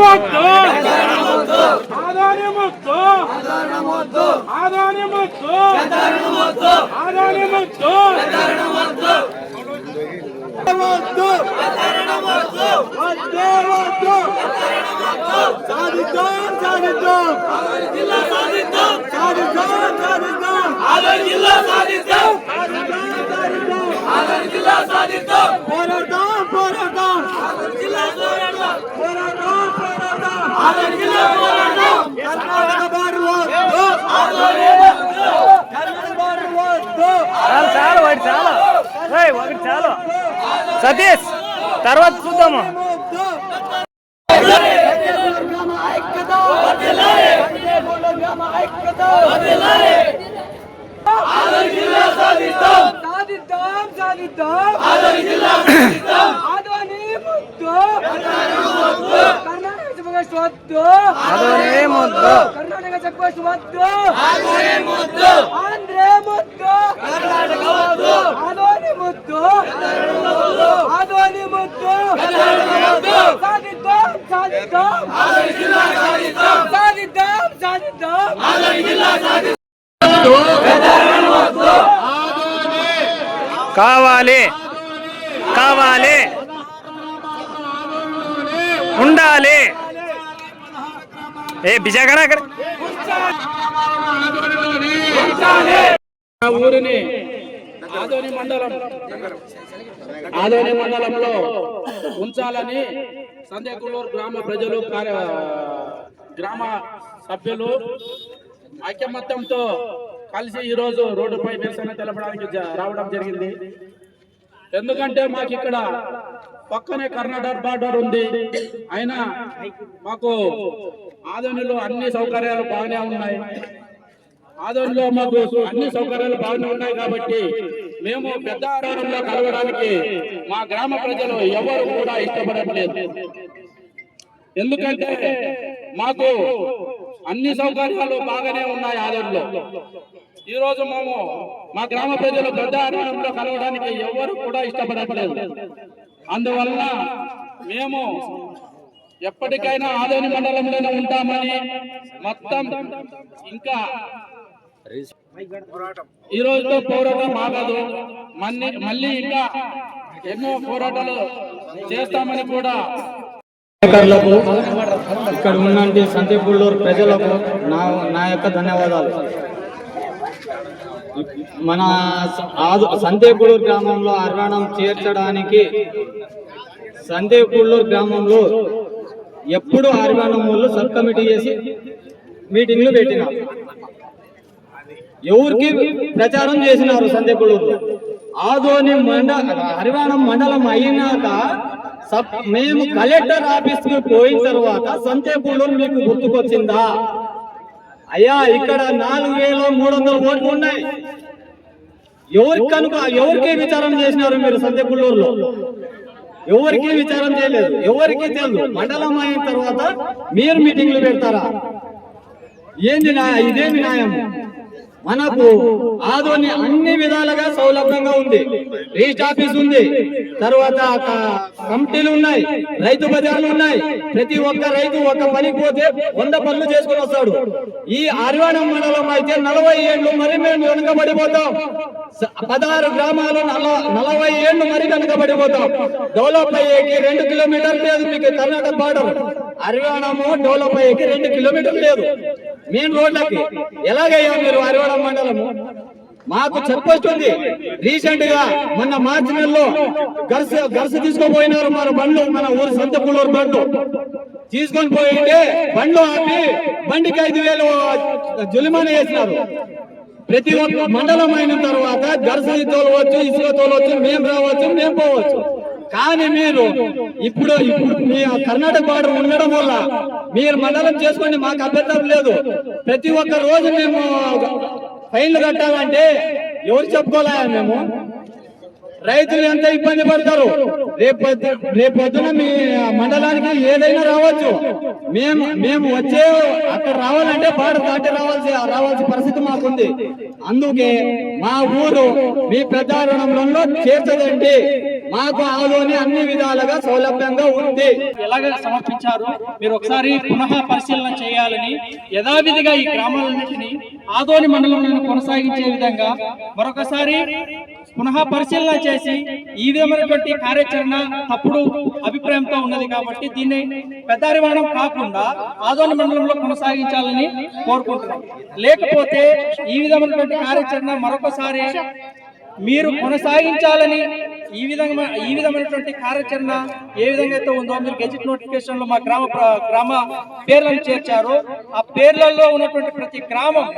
వద్దు ఆదాని ముద్దు ఆదాని ముద్దు ఆదాని ముద్దు వద్దు వద్దు వద్దు సాధిద్దాం సాధిద్దాం సాధిద్దాం సాధిద్దాం పోరాడదాం పోరాడదాం పోరాడదాం పోరాడదాం కర్ణాటక బారు వద్దు కర్ణాటక బారు వద్దు చాలు చాలు వాడి చాలు హలో. సతీష్ తర్వాత చూద్దాము. సాధిద్దాం వద్దు కర్ణాటక వద్దు ఆంధ్రే ముద్దు. కర్ణాటక వద్దు ఆదోని ముద్దు. ఆదోని ముద్దు. సాధిద్దాం సాధిద్దాం. సాధిద్దాం. సాధిద్దాం. కావాలి. కావాలి. ఉండాలి. ఏ బిజాగడ అక్కడ? ఊరిని ఆదోని మండలం ఆదోని మండలంలో ఉంచాలని సందేకులూరు గ్రామ ప్రజలు కార్య గ్రామ సభ్యులు ఐకమత్యంతో కలిసి ఈరోజు రోడ్డుపై నిరసన తెలపడానికి రావడం జరిగింది. ఎందుకంటే మాకు ఇక్కడ పక్కనే కర్ణాటక బార్డర్ ఉంది. అయినా మాకు ఆదోనిలో అన్ని సౌకర్యాలు బాగానే ఉన్నాయి. ఆదోనిలో మాకు అన్ని సౌకర్యాలు బాగానే ఉన్నాయి కాబట్టి మేము పెద్ద ఆధారంలో కలవడానికి మా గ్రామ ప్రజలు ఎవరు కూడా ఇష్టపడట్లేదు. ఎందుకంటే మాకు అన్ని సౌకర్యాలు బాగానే ఉన్నాయి ఆదోనిలో ఈ రోజు మేము మా గ్రామ ప్రజలు పెద్ద ఆధారంలో కలవడానికి ఎవరు కూడా ఇష్టపడట్లేదు. అందువల్ల మేము ఎప్పటికైనా ఆదోని మండలంలోనే ఉంటామని మొత్తం ఇంకా ఈ రోజుతో పోరాటం ఆగదు. మళ్ళీ మళ్ళీ ఇంకా ఎన్నో పోరాటాలు చేస్తామని కూడా ఇక్కడ ఉన్నటువంటి సంతీపుల్లూరు ప్రజలకు నా నా యొక్క ధన్యవాదాలు. మన ఆదు- సంతేపుల్లూరు గ్రామంలో అర్వాణం చేర్చడానికి సంతేపుల్లూరు గ్రామంలో ఎప్పుడు అర్వాణం వాళ్ళు సబ్ కమిటీ చేసి మీటింగ్లు పెట్టినారు ఎవరికి ప్రచారం చేసినారు సంతేపుల్లూరులో ఆదోని మండ హరివాణం మండలం అయినాక సబ్ మేము కలెక్టర్ ఆఫీస్కి పోయిన తర్వాత సంతేపూడూరు మీకు గుర్తుకొచ్చిందా? అయ్యా ఇక్కడ నాలుగు వేల మూడు వందల ఓట్లు ఉన్నాయి. ఎవరికి కనుక ఎవరికి విచారం చేసినారు మీరు సంతేపుల్లూరులో ఎవరికి విచారం చేయలేదు? ఎవరికి తెలియదు? మండలం అయిన తర్వాత మీరు మీటింగ్లు పెడతారా? ఏంది న్యాయ? ఇదేమి న్యాయం? మనకు ఆదోని అన్ని విధాలుగా సౌలభ్యంగా ఉంది. రీస్ట్ ఆఫీస్ ఉంది. తర్వాత కమిటీలు ఉన్నాయి. రైతు బజార్లు ఉన్నాయి. ప్రతి ఒక్క రైతు ఒక్క పనికి పోతే వంద పనులు చేసుకొని వస్తాడు. ఈ అరివాణం మండలం అయితే నలభై ఏళ్ళు మరి మేము వెనుకబడిపోతాం. పదహారు గ్రామాలు నల- నలభై ఏళ్ళు మరి వెనుకబడిపోతాం. డెవలప్ అయ్యేకి రెండు కిలోమీటర్లు లేదు మీకు కర్ణాటక బార్డర్. అరివాణము డెవలప్ అయ్యేకి రెండు కిలోమీటర్లు లేదు. మెయిన్ రోడ్లకి. ఎలాగయ్యా మీరు అరివాణం మండలము? మాకు చెప్పొస్తుంది. రీసెంట్గా మొన్న మార్చి నెలలో గర్స గర్స తీసుకోపోయినారు మన బండ్లు మన ఊరు సొంత పుల్లూరు బండ్లు. తీసుకొని పోయింటే బండ్లు ఆపి బండికి ఐదు వేలు జులిమాన వేసినారు. ప్రతి ఒక్క మండలం అయిన తర్వాత గర్సని తోలవచ్చు ఇసుక తోలవచ్చు మేము రావచ్చు మేము పోవచ్చు. కానీ మీరు ఇప్పుడు ఇప్పుడు మీ కర్ణాటక బార్డర్ ఉండడం వల్ల మీరు మండలం చేసుకోండి మాకు అభ్యంతరం లేదు. ప్రతి ఒక్క రోజు మేము ఫైన్లు కట్టాలంటే ఎవరు చెప్పుకోలే మేము? రైతులు ఎంత ఇబ్బంది పడతారు? రేపు రేపు పొద్దున మీ మండలానికి ఏదైనా రావచ్చు. మేము మేము వచ్చే అక్కడ రావాలంటే బార్డర్ దాటి రావాల్సి రావాల్సిన పరిస్థితి మాకుంది. అందుకే మా ఊరు మీ ప్రజారణంలో చేర్చదండి. మాకు ఆదోని అన్ని విధాలుగా సౌలభ్యంగా ఉంది. ఎలాగ సమర్పించారు? మీరు ఒకసారి పునః పరిశీలన చేయాలని యథావిధిగా ఈ గ్రామాలన్నింటినీ ఆదోని మండలంలో కొనసాగించే విధంగా మరొకసారి పునః పరిశీలన చేసి ఈ విధమైనటువంటి కార్యాచరణ తప్పుడు అభిప్రాయంతో ఉన్నది కాబట్టి దీన్ని పెద్దారివాణం కాకుండా ఆదోని మండలంలో కొనసాగించాలని కోరుకుంటున్నాం. లేకపోతే ఈ విధమైనటువంటి కార్యాచరణ మరొకసారి మీరు కొనసాగించాలని ఈ విధంగా ఈ విధమైనటువంటి కార్యాచరణ ఏ విధంగా అయితే ఉందో మీరు గెజిట్ నోటిఫికేషన్లో మా గ్రామ గ్రామ పేర్లను చేర్చారో. ఆ పేర్లలో ఉన్నటువంటి ప్రతి గ్రామం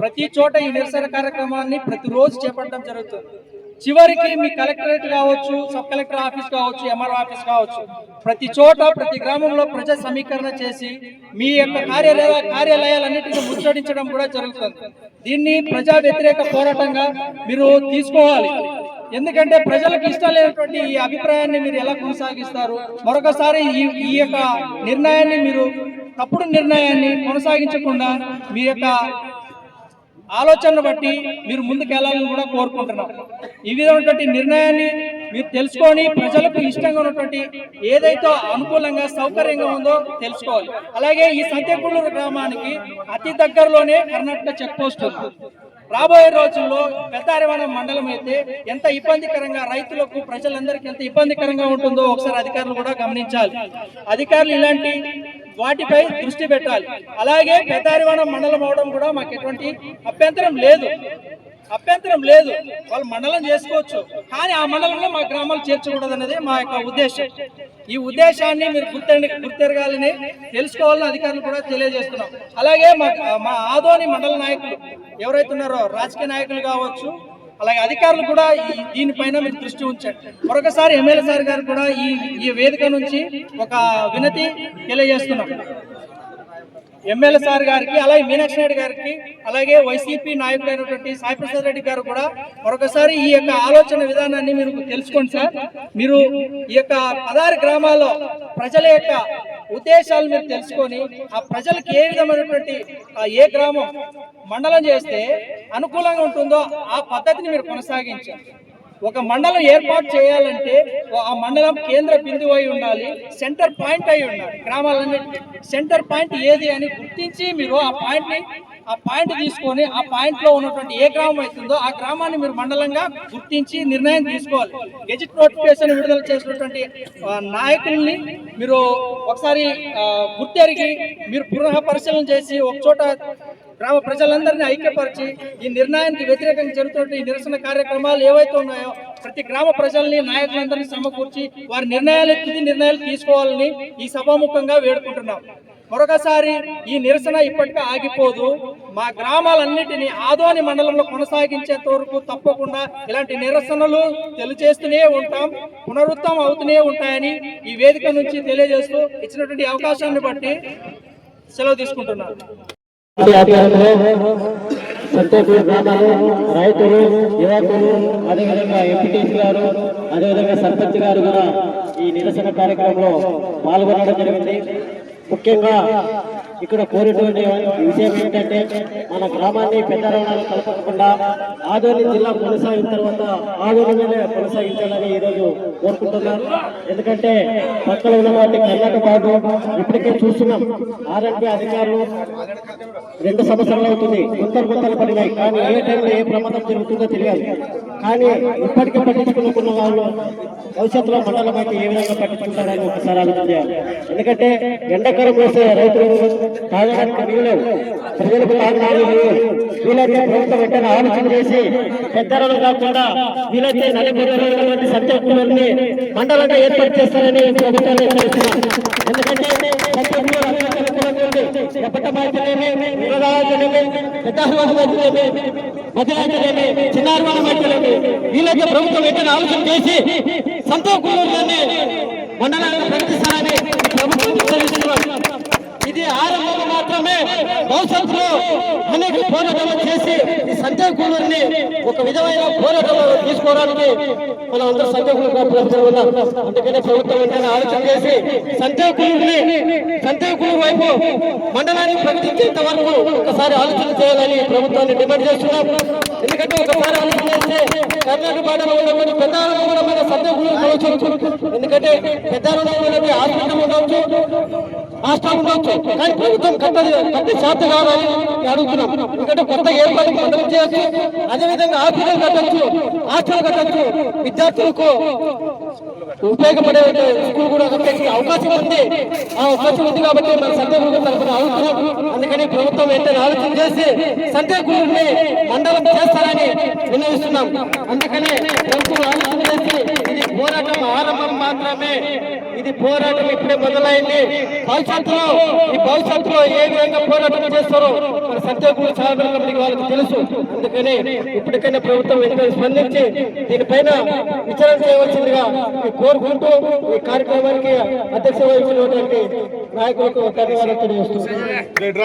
ప్రతి చోట ఈ నిరసన కార్యక్రమాన్ని ప్రతిరోజు చేపట్టడం జరుగుతుంది. చివరికి మీ కలెక్టరేట్ కావచ్చు సబ్ కలెక్టర్ ఆఫీస్ కావచ్చు ఎంఆర్ఓ ఆఫీస్ కావచ్చు ప్రతి చోట ప్రతి గ్రామంలో ప్రజా సమీకరణ చేసి మీ యొక్క కార్యాలయ కార్యాలయాలన్నింటినీ ముచ్చడించడం కూడా జరుగుతుంది. దీన్ని ప్రజా వ్యతిరేక పోరాటంగా మీరు తీసుకోవాలి. ఎందుకంటే ప్రజలకు ఇష్టం లేనటువంటి ఈ అభిప్రాయాన్ని మీరు ఎలా కొనసాగిస్తారు? మరొకసారి ఈ ఈ యొక్క నిర్ణయాన్ని మీరు తప్పుడు నిర్ణయాన్ని కొనసాగించకుండా మీ యొక్క ఆలోచనను బట్టి మీరు ముందుకెళ్ళాలని కూడా కోరుకుంటున్నాం. ఈ విధమైనటువంటి నిర్ణయాన్ని మీరు తెలుసుకొని ప్రజలకు ఇష్టంగా ఉన్నటువంటి ఏదైతే అనుకూలంగా సౌకర్యంగా ఉందో తెలుసుకోవాలి. అలాగే ఈ సంతేకూడూరు గ్రామానికి అతి దగ్గరలోనే కర్ణాటక చెక్ పోస్ట్ ఉంది. రాబోయే రోజుల్లో పెద్దారివనం మండలం అయితే ఎంత ఇబ్బందికరంగా రైతులకు ప్రజలందరికీ ఎంత ఇబ్బందికరంగా ఉంటుందో ఒకసారి అధికారులు కూడా గమనించాలి. అధికారులు ఇలాంటి వాటిపై దృష్టి పెట్టాలి. అలాగే పెద్దారివనం మండలం అవడం కూడా మాకు ఎటువంటి అభ్యంతరం లేదు. అభ్యంతరం లేదు. వాళ్ళు మండలం చేసుకోవచ్చు. కానీ ఆ మండలంలో మా గ్రామాలు చేర్చకూడదు అనేది మా యొక్క ఉద్దేశం. ఈ ఉద్దేశాన్ని మీరు గుర్తెండి గుర్తెరగాలని తెలుసుకోవాలని అధికారులు కూడా తెలియజేస్తున్నాం. అలాగే మా మా ఆదోని మండల నాయకులు ఎవరైతే ఉన్నారో రాజకీయ నాయకులు కావచ్చు అలాగే అధికారులు కూడా ఈ దీనిపైన మీరు దృష్టి ఉంచండి. మరొకసారి ఎమ్మెల్యే సార్ గారు కూడా ఈ ఈ వేదిక నుంచి ఒక వినతి తెలియజేస్తున్నాం. ఎమ్మెల్యే సార్ గారికి అలాగే మీనాక్షి నాయుడు గారికి అలాగే వైసీపీ నాయకుడైనటువంటి సాయి ప్రసాద్ రెడ్డి గారు కూడా మరొకసారి ఈ యొక్క ఆలోచన విధానాన్ని మీరు తెలుసుకోండి సార్. మీరు ఈ యొక్క పదహారు గ్రామాల్లో ప్రజల యొక్క ఉద్దేశాలు మీరు తెలుసుకొని ఆ ప్రజలకు ఏ విధమైనటువంటి ఆ ఏ గ్రామం మండలం చేస్తే అనుకూలంగా ఉంటుందో ఆ పద్ధతిని మీరు కొనసాగించారు ఒక మండలం ఏర్పాటు చేయాలంటే ఆ మండలం కేంద్ర బిందువు అయి ఉండాలి సెంటర్ పాయింట్ అయి ఉండాలి గ్రామాలన్నింటికి సెంటర్ పాయింట్ ఏది అని గుర్తించి మీరు ఆ పాయింట్ని ఆ పాయింట్ తీసుకొని ఆ పాయింట్లో ఉన్నటువంటి ఏ గ్రామం అవుతుందో ఆ గ్రామాన్ని మీరు మండలంగా గుర్తించి నిర్ణయం తీసుకోవాలి. గెజిట్ నోటిఫికేషన్ విడుదల చేసినటువంటి నాయకుల్ని మీరు ఒకసారి గుర్తెరిగి మీరు పునః పరిశీలన చేసి ఒక చోట గ్రామ ప్రజలందరినీ ఐక్యపరిచి ఈ నిర్ణయానికి వ్యతిరేకంగా జరుగుతున్న ఈ నిరసన కార్యక్రమాలు ఏవైతే ఉన్నాయో ప్రతి గ్రామ ప్రజల్ని నాయకులందరినీ సమకూర్చి వారి నిర్ణయాలు తుది నిర్ణయాలు తీసుకోవాలని ఈ సభాముఖంగా వేడుకుంటున్నాం. మరొకసారి ఈ నిరసన ఇప్పటికే ఆగిపోదు. మా గ్రామాలన్నిటినీ ఆదోని మండలంలో కొనసాగించేంత వరకు తప్పకుండా ఇలాంటి నిరసనలు తెలియజేస్తూనే ఉంటాం పునరుత్తం అవుతూనే ఉంటాయని ఈ వేదిక నుంచి తెలియజేస్తూ ఇచ్చినటువంటి అవకాశాన్ని బట్టి సెలవు తీసుకుంటున్నాను. సంతోషుల గ్రామాలు రైతులు యువకులు అదేవిధంగా ఎంపీటీసీ గారు అదేవిధంగా సర్పంచ్ గారు కూడా ఈ నిరసన కార్యక్రమంలో పాల్గొనడం జరిగింది ముఖ్యంగా ఇక్కడ కోరేటువంటి విషయం ఏంటంటే మన గ్రామాన్ని పెద్ద రవాణాలు కలపకుండా ఆదోని జిల్లా కొనసాగిన తర్వాత ఆదోని కొనసాగించాలని ఈరోజు కోరుకుంటున్నాను ఎందుకంటే పక్కన ఉన్నటువంటి కర్ణాటక బాగు ఇప్పటికే చూస్తున్నాం. ఆర్ఎంపీ అధికారులు రెండు సంవత్సరాలు అవుతుంది. గుంతలు గుంతలు పడినాయి. కానీ ఏ టైంలో ఏ ప్రమాదం జరుగుతుందో తెలియదు. కానీ ఇప్పటికే పట్టించుకున్న వాళ్ళు భవిష్యత్తులో మండలం అయితే ఏ విధంగా పట్టించుకుంటారని ఒకసారి ఆలోచించాలి. ఎందుకంటే ఎండాకాలం వేసే రైతులు తాగడానికి ప్రజలకు వీలైతే ప్రభుత్వం వెంటనే ఆలోచన చేసి పెద్దలు కాకుండా వీలైతే నలభై సత్యకులని మండలంగా ఏర్పాటు చేస్తారని ప్రభుత్వాన్ని హెచ్చరిస్తున్నాం. ఎందుకంటే సత్యకులు ఎప్పటమైతేనేమి విరోధాలైతేనేమి పెద్దాహ్వానమైతేనేమి వీళ్ళకి ప్రభుత్వం వెంటనే ఆలోచన చేసి సంతోషంలోనే మండలాలను ప్రకటిస్తారని ప్రభుత్వం హెచ్చరిస్తున్నాం ఇది ఆరంభం మాత్రమే భవిష్యత్తులో అనేక పోరాటాలు చేసి ఈ సంజయ్ కుమార్ని ఒక విధమైన పోరాటంలో తీసుకోవడానికి మనం అందరూ సంజయ్ కుమార్ ఉన్నాం అందుకనే ప్రభుత్వం వెంటనే ఆలోచన చేసి సంజయ్ కుమార్ని సంజయ్ కుమార్ వైపు మండలాన్ని ప్రకటించేంత వరకు ఒకసారి ఆలోచన చేయాలని ప్రభుత్వాన్ని డిమాండ్ చేస్తున్నాం. ఎందుకంటే ఒకసారి ఆలోచన చేస్తే కర్ణాటక బాటలో ఉన్నటువంటి పెద్దాలను కూడా మన సందేహం ఎందుకంటే పెద్దాలలో ఉన్నటువంటి హాస్పిటల్ ఉండవచ్చు. రాష్ట్రాలు ఉండొచ్చు కానీ ప్రభుత్వం కట్టది కట్టి శాత కాదని అడుగుతున్నాం. ఎందుకంటే కొత్త ఏర్పాటు మండలం చేయొచ్చు. అదేవిధంగా ఆఫీసులు కట్టచ్చు హాస్టల్ కట్టచ్చు. విద్యార్థులకు ఉపయోగపడే స్కూల్ కూడా అవకాశం ఉంది. ఆ అవకాశం ఉంది కాబట్టి మన గురువు తరఫున అడుగుతున్నాం. అందుకని ప్రభుత్వం ఏంటని ఆలోచన చేసి సందేహుల్ని మండలం చేస్తారని విన్నవిస్తున్నాం. అందుకనే ప్రభుత్వం ఆలోచన చేసి ఇది పోరాటం ఆరంభం మాత్రమే. ఇది పోరాటం ఇప్పుడే మొదలైంది. భవిష్యత్తులో ఈ భవిష్యత్తులో ఏ విధంగా పోరాటం చేస్తారో మన సంతేకులు సాధన వాళ్ళకి తెలుసు. అందుకని ఇప్పటికైనా ప్రభుత్వం వెంటనే స్పందించి దీనిపైన విచారణ చేయవలసిందిగా కోరుకుంటూ ఈ కార్యక్రమానికి అధ్యక్ష వహించినటువంటి నాయకులకు ధన్యవాదాలు తెలియజేస్తున్నాను.